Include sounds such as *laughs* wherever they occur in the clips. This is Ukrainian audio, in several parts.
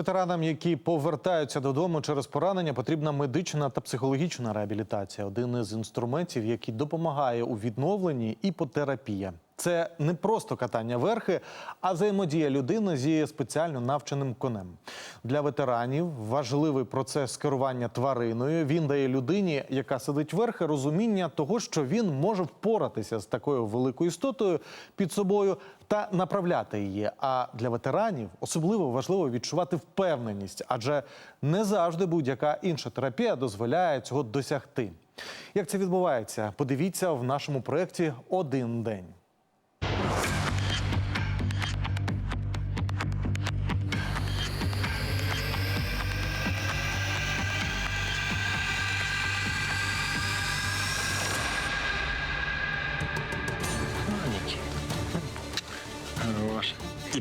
Ветеранам, які повертаються додому через поранення, потрібна медична та психологічна реабілітація. Один із інструментів, який допомагає у відновленні, іпотерапія. Це не просто катання верхи, а взаємодія людини зі спеціально навченим конем. Для ветеранів важливий процес керування твариною. Він дає людині, яка сидить верхи, розуміння того, що він може впоратися з такою великою істотою під собою та направляти її. А для ветеранів особливо важливо відчувати впевненість, адже не завжди будь-яка інша терапія дозволяє цього досягти. Як це відбувається? Подивіться в нашому проєкті один день.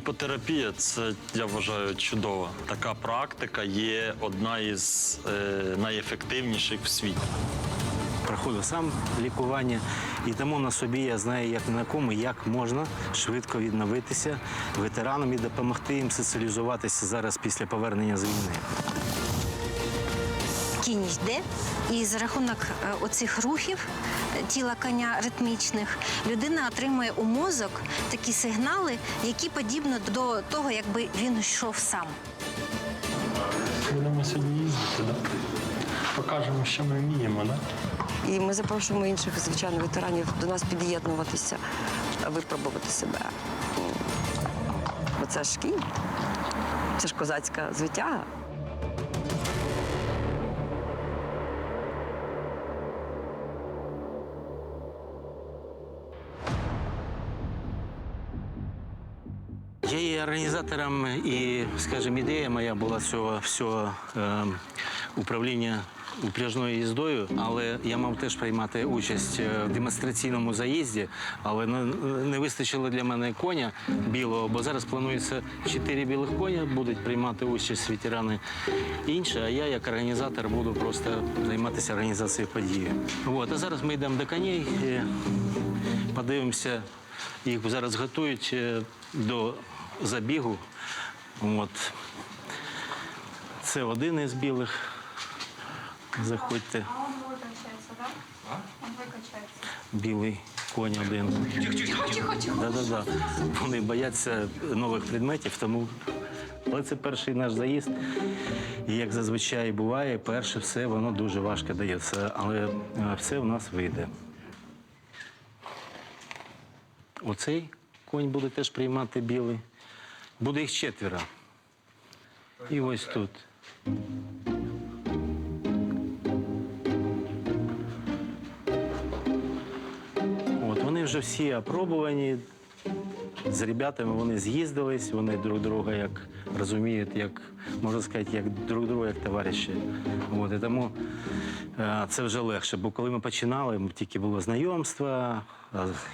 Іпотерапія це я вважаю чудова. Така практика є одна із е, найефективніших в світі. Проходив сам лікування, і тому на собі я знаю, як на кому, як можна швидко відновитися ветеранам і допомогти їм соціалізуватися зараз після повернення з війни. Кінь йде, і за рахунок е, оцих рухів е, тіла коня ритмічних людина отримує у мозок такі сигнали, які подібно до того, якби він йшов сам. Будемо сьогодні їздити, да? Покажемо, що ми вміємо, да? І ми запрошуємо інших, звичайно, ветеранів до нас під'єднуватися, випробувати себе. Бо це ж кінь, це ж козацька звитяга. Організатором і, скажімо, ідея моя була цього всього е, управління упряжною їздою, але я мав теж приймати участь е, в демонстраційному заїзді, але не, вистачило для мене коня білого, бо зараз планується чотири білих коня будуть приймати участь ветерани інші, а я як організатор буду просто займатися організацією події. От, а зараз ми йдемо до коней, е, подивимося. Їх зараз готують е, до забігу. От. Це один із білих. Заходьте. А он выкачается, да? Он выкачается. Білий конь один. Да-да-да. Вони бояться нових предметів, тому але це перший наш заїзд. І як зазвичай буває, перше все воно дуже важко дається, але е, все в нас вийде. Оцей конь буде теж приймати білий. Буде їх четверо. І ось тут. От вони вже всі опробувані. З ребятами вони з'їздились, вони друг друга як розуміють, як можна сказати, як друг друга, як товариші. От, і тому е, це вже легше. Бо коли ми починали, тільки було знайомство,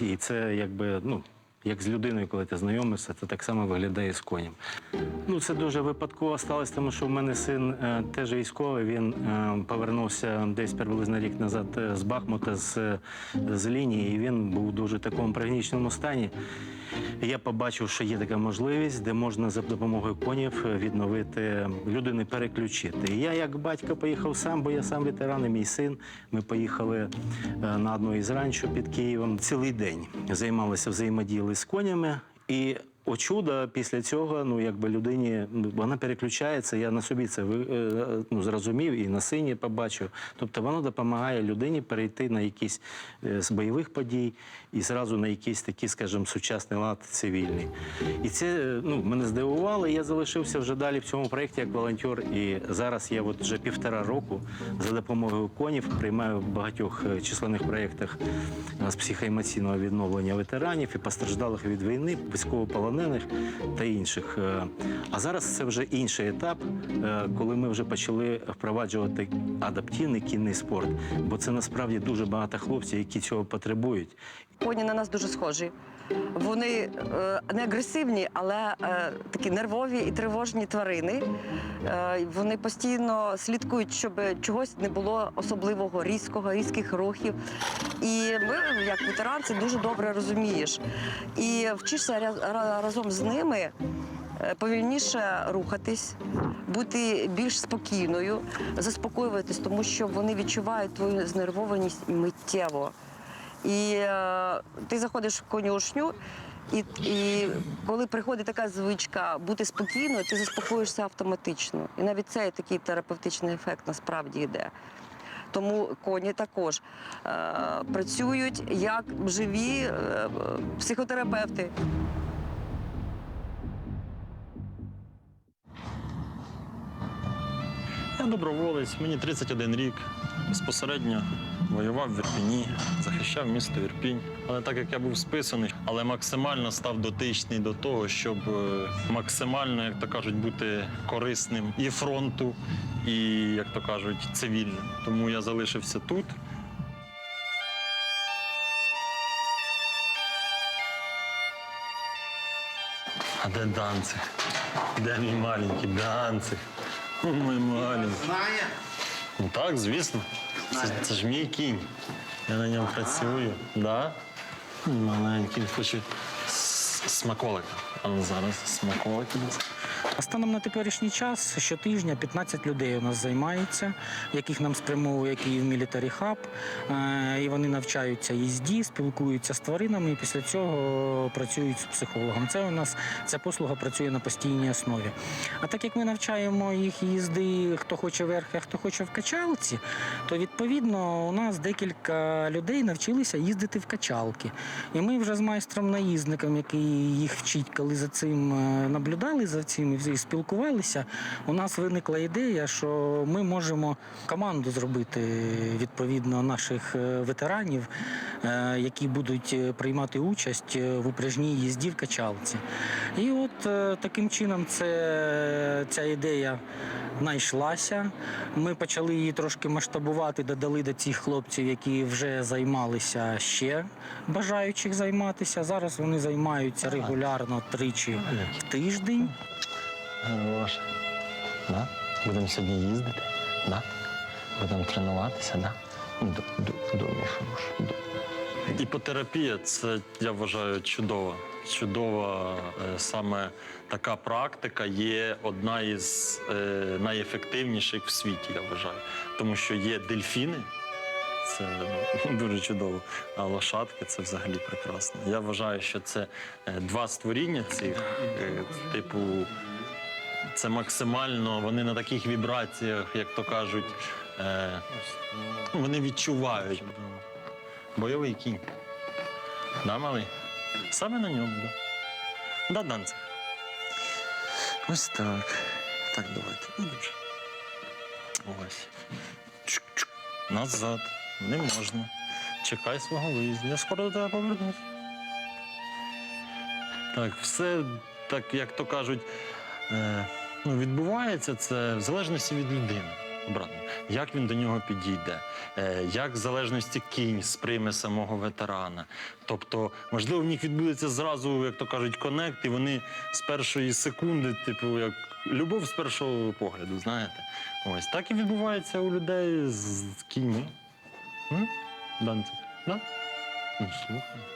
і це якби, ну, як з людиною, коли ти знайомишся, це так само виглядає з конем. Ну, це дуже випадково сталося, тому що в мене син е, теж військовий. Він е, повернувся десь приблизно рік назад е, з Бахмута з, з лінії, і він був дуже такому пригніченому стані. Я побачив, що є така можливість, де можна за допомогою конів відновити людини, переключити. Я, як батько, поїхав сам, бо я сам ветеран, і мій син. Ми поїхали е, на одну із ранчо під Києвом. Цілий день займалися взаємодіяли з конями. І о чудо після цього, ну якби людині вона переключається. Я на собі це е, ну, зрозумів і на сині побачив. Тобто воно допомагає людині перейти на якісь е, з бойових подій і зразу на якийсь такий, скажімо, сучасний лад цивільний. І це е, ну, мене здивувало. Я залишився вже далі в цьому проєкті як волонтер. І зараз я от вже півтора року за допомогою конів приймаю в багатьох численних проєктах з психоемоційного відновлення ветеранів і постраждалих від війни, військовополонених та інших. Е, А зараз це вже інший етап, е, коли ми вже почали впроваджувати адаптивний кінний спорт, бо це насправді дуже багато хлопців, які цього потребують. Коні на нас дуже схожі. Вони е, не агресивні, але е, такі нервові і тривожні тварини. Е, вони постійно слідкують, щоб чогось не було особливого, різкого, різких рухів. І ми, як ветеран, це дуже добре розумієш. І вчишся разом з ними повільніше рухатись, бути більш спокійною, заспокоюватись, тому що вони відчувають твою знервованість миттєво. І е, ти заходиш в конюшню, і, і коли приходить така звичка бути спокійною, ти заспокоїшся автоматично. І навіть цей такий терапевтичний ефект насправді йде. Тому коні також е, працюють як живі е, психотерапевти. Я доброволець, мені 31 рік. Безпосередньо воював в Ірпіні, захищав місто Ірпінь. Але так як я був списаний, але максимально став дотичний до того, щоб е, максимально, як то кажуть, бути корисним і фронту, і, як то кажуть, цивільним. Тому я залишився тут. А де Данцик? Де мій маленький Данцик? О, мій маленький. Ну так, звісно. Це, це ж мій кінь. Я на ньому працюю. Да? Маленький, він хоче с- смаколика. А ну зараз смаколик. Станом на теперішній час щотижня 15 людей у нас займається, яких нам спрямовує Київ Мілітарі Хаб. Е, І вони навчаються їзді, спілкуються з тваринами і після цього працюють з психологом. Це у нас ця послуга працює на постійній основі. А так як ми навчаємо їх їзди, хто хоче верх, а хто хоче в качалці, то відповідно у нас декілька людей навчилися їздити в качалки. І ми вже з майстром наїзником, який їх вчить, коли за цим е, наблюдали за цим і спілкувалися. У нас виникла ідея, що ми можемо команду зробити відповідно наших е, ветеранів, е, які будуть е, приймати участь в упряжній їзді в качалці. І от таким чином це, ця ідея знайшлася. Ми почали її трошки масштабувати, додали до цих хлопців, які вже займалися ще бажаючих займатися. Зараз вони займаються регулярно тричі в тиждень. Хороше. Да? Будемо сьогодні їздити. Да? Будемо тренуватися, да? Д- Думаю, хороше. Іпотерапія це, я вважаю, чудова. Чудова е, саме така практика є одна із е, найефективніших в світі, я вважаю. Тому що є дельфіни, це ну, *laughs* дуже чудово. А лошадки це взагалі прекрасно. Я вважаю, що це е, два створіння цих, типу, це максимально, вони на таких вібраціях, як то кажуть, е, вони відчувають. Бойовий кінь. Да, малий? Саме на ньому, да. Да, Данце. Ось так. Так, давайте. Ну, дуже. Ось. Чук-чук. Назад. Не можна. Чекай свого виїзду. Я скоро до тебе повернусь. Так, все так, як то кажуть, е, ну, відбувається це в залежності від людини. Обратно. Як він до нього підійде, е, як в залежності кінь сприйме самого ветерана. Тобто, можливо, в них відбудеться зразу, як то кажуть, конект, і вони з першої секунди, типу, як любов з першого погляду, знаєте. Ось так і відбувається у людей з з кіньми. Данцик, да? Ну, слухай.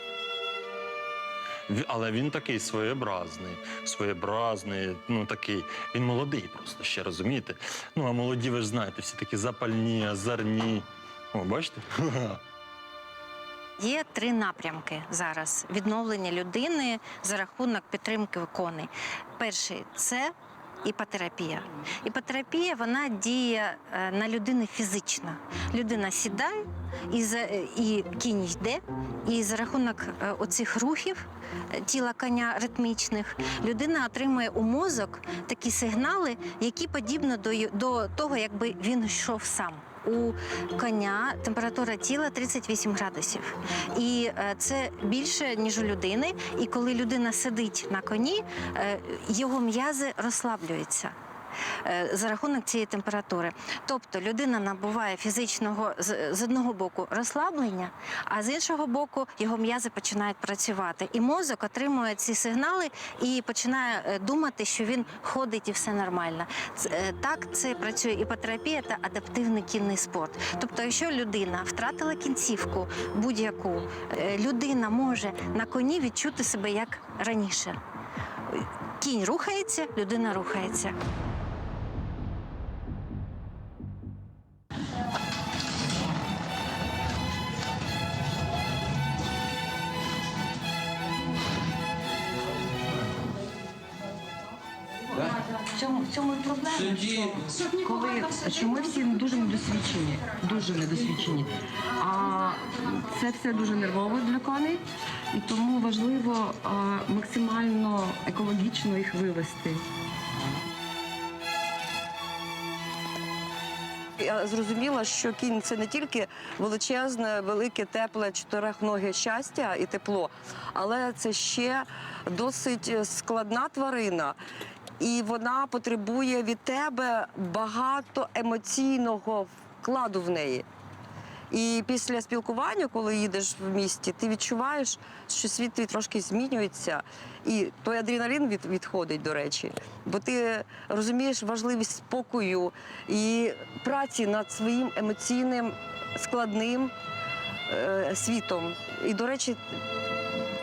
Але він такий своєобразний, своєобразний, ну такий. Він молодий просто ще розумієте. Ну а молоді, ви ж знаєте, всі такі запальні, азарні. О, бачите? *laughs* Є три напрямки зараз відновлення людини за рахунок підтримки коней. Перший це іпотерапія. Іпотерапія вона діє е, на людини фізично. Людина сідає і, за, і кінь йде, і за рахунок е, оцих рухів е, тіла коня ритмічних людина отримує у мозок такі сигнали, які подібно до, до того, якби він йшов сам. У коня температура тіла 38 градусів. І е, це більше, ніж у людини. І коли людина сидить на коні, е, його м'язи розслаблюються. Е, За рахунок цієї температури. Тобто людина набуває фізичного з, одного боку розслаблення, а з іншого боку його м'язи починають працювати. І мозок отримує ці сигнали і починає е, думати, що він ходить і все нормально. Е, Так це працює іпотерапія та адаптивний кінний спорт. Тобто, якщо людина втратила кінцівку будь-яку, людина може на коні відчути себе як раніше. Кінь рухається, людина рухається. В цьому, в цьому і проблема. Що, коли що ми всі дуже недосвідчені, дуже недосвідчені. А це все дуже нервово для коней, і тому важливо а, максимально екологічно їх вивести. Я зрозуміла, що кінь це не тільки величезне, велике, тепле, чотирихноге щастя і тепло, але це ще досить складна тварина. І вона потребує від тебе багато емоційного вкладу в неї. І після спілкування, коли їдеш в місті, ти відчуваєш, що світ твій трошки змінюється, і той адреналін від, відходить, до речі. Бо ти розумієш важливість спокою і праці над своїм емоційним складним е, світом. І, до речі,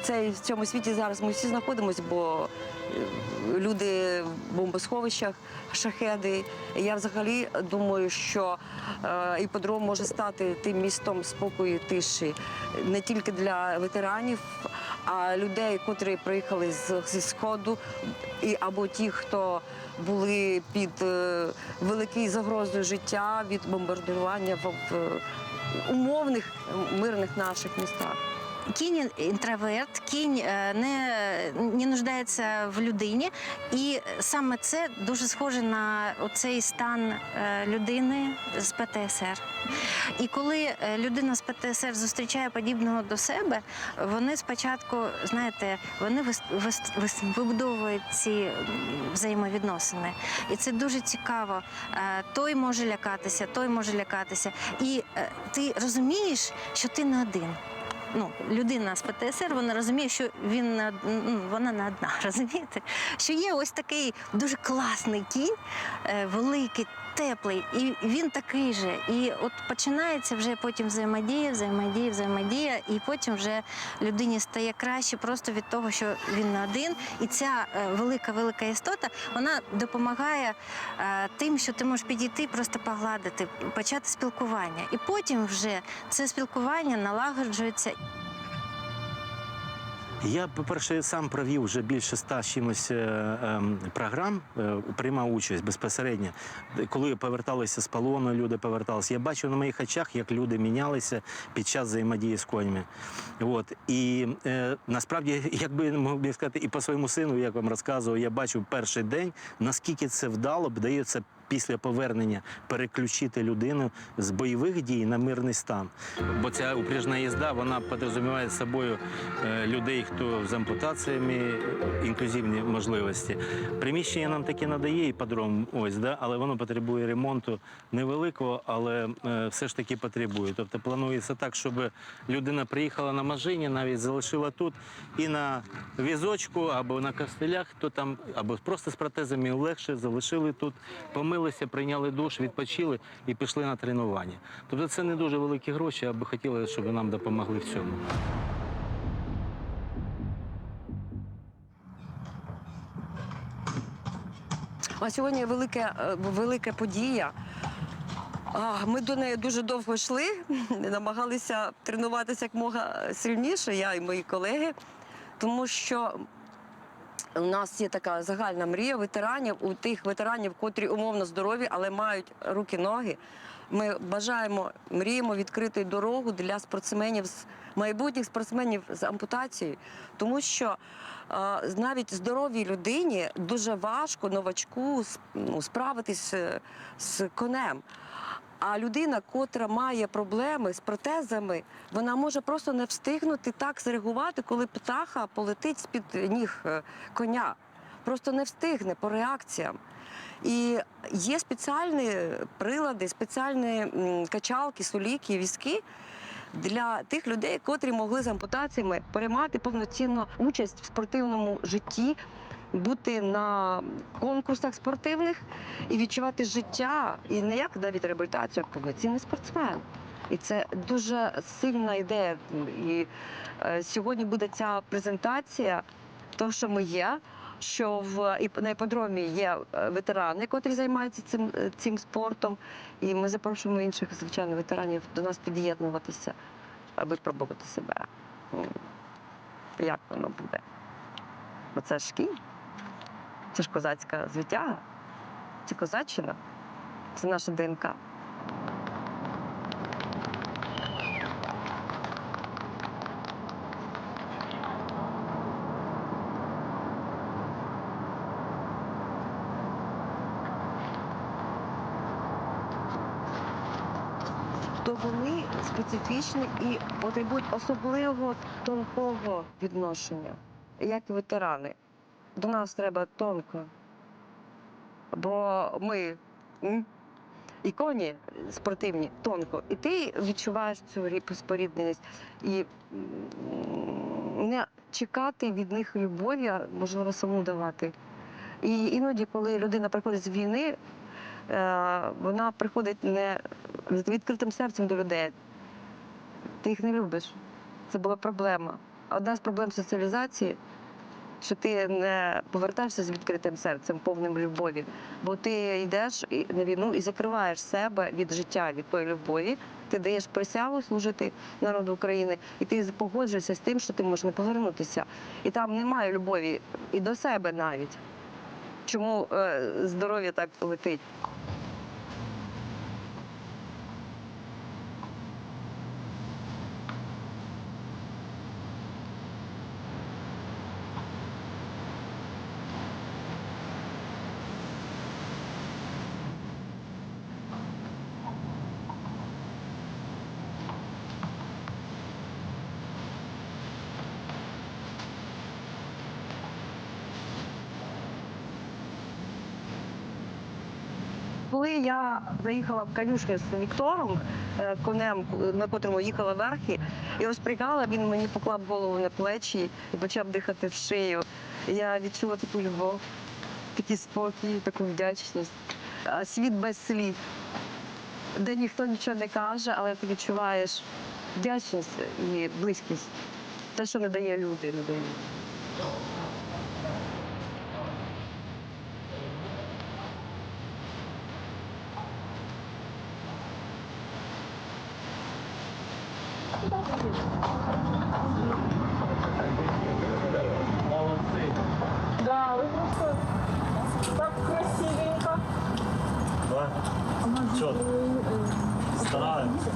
цей, в цьому світі зараз ми всі знаходимося, бо е, люди в бомбосховищах, шахеди. Я взагалі думаю, що е, іподром може стати тим містом спокою тиші не тільки для ветеранів, а людей, котрі приїхали з, зі сходу, і або ті, хто були під е, великою загрозою життя від бомбардування в умовних мирних наших містах. Кінь інтроверт, кінь е, не, не нуждається в людині, і саме це дуже схоже на цей стан е, людини з ПТСР. І коли е, людина з ПТСР зустрічає подібного до себе, вони спочатку, знаєте, вони вибудовують ці взаємовідносини. І це дуже цікаво. Той може лякатися, той може лякатися. І ти розумієш, що ти не один ну, людина з ПТСР, вона розуміє, що він ну, вона не одна, *laughs* розумієте? Що є ось такий дуже класний кінь, е, великий, теплий, і він такий же. І от починається вже потім взаємодія, взаємодія, взаємодія, і потім вже людині стає краще просто від того, що він не один. І ця е, велика велика істота вона допомагає е, тим, що ти можеш підійти, просто погладити, почати спілкування. І потім вже це спілкування налагоджується Я, по-перше, сам провів вже більше ста чимось е, ем, програм, е, приймав участь безпосередньо. Коли поверталися з полону, люди поверталися. Я бачив на моїх очах, як люди мінялися під час взаємодії з конями. От. І е, насправді, якби мог би сказати, і по своєму сину, як вам розказував, я бачив перший день, наскільки це вдало, вдається після повернення переключити людину з бойових дій на мирний стан. Бо ця упряжна їзда вона підрозуміває собою е, людей, хто з ампутаціями, інклюзивні можливості. Приміщення нам таке надає іпподром, ось, да? але воно потребує ремонту невеликого, але е, все ж таки потребує. Тобто планується так, щоб людина приїхала на машині, навіть залишила тут і на візочку або на костелях, то там, або просто з протезами легше, залишили тут, помилися, прийняли душ, відпочили і пішли на тренування. Тобто це не дуже великі гроші, а би хотіли, щоб нам допомогли в цьому. А сьогодні велика, е, велика подія. Ми до неї дуже довго йшли, *laughs* намагалися тренуватися як мога сильніше, я і мої колеги, тому що у нас є така загальна мрія ветеранів, у тих ветеранів, котрі умовно здорові, але мають руки, ноги. Ми бажаємо, мріємо відкрити дорогу для спортсменів з майбутніх спортсменів з ампутацією, тому що а, навіть здоровій людині дуже важко новачку ну, справитись е, з конем. А людина, котра має проблеми з протезами, вона може просто не встигнути так зреагувати, коли птаха полетить з-під ніг е, коня. Просто не встигне по реакціям. І є спеціальні прилади, спеціальні качалки, соліки, візки для тих людей, котрі могли з ампутаціями приймати повноцінну участь в спортивному житті, бути на конкурсах спортивних і відчувати життя, і не як навіть реабілітацію, як повноцінний спортсмен. І це дуже сильна ідея. І е, сьогодні буде ця презентація, того, що ми є. що в на іпподромі є е, ветерани, котрі займаються цим, е, цим спортом. І ми запрошуємо інших, звичайно, ветеранів до нас під'єднуватися, аби пробувати себе. Як воно буде? Бо це ж кінь, це ж козацька звитяга, це козаччина, це наша ДНК. то вони специфічні і потребують особливо тонкого відношення, як ветерани. До нас треба тонко. Бо ми і коні спортивні тонко, і ти відчуваєш цю рі- спорідненість. І не чекати від них любові, а можливо саму давати. І іноді, коли людина приходить з війни, е, вона приходить не з відкритим серцем до людей. Ти їх не любиш. Це була проблема. Одна з проблем соціалізації, що ти не повертаєшся з відкритим серцем, повним любові, бо ти йдеш на війну і закриваєш себе від життя, від тої любові. Ти даєш присягу служити народу України, і ти погоджуєшся з тим, що ти можеш не повернутися. І там немає любові і до себе навіть. Чому е, здоров'я так летить? Коли я заїхала в конюшню з Віктором, е, конем, на котрому їхала верхи, і ось пригала, він мені поклав голову на плечі і почав дихати в шию. Я відчула таку любов, такий спокій, таку вдячність. Світ без слів, де ніхто нічого не каже, але ти відчуваєш вдячність і близькість. Те, що не дає люди людині. Молодцы. Да, вы просто так красивенько. Да? Четко. Э, Стараемся.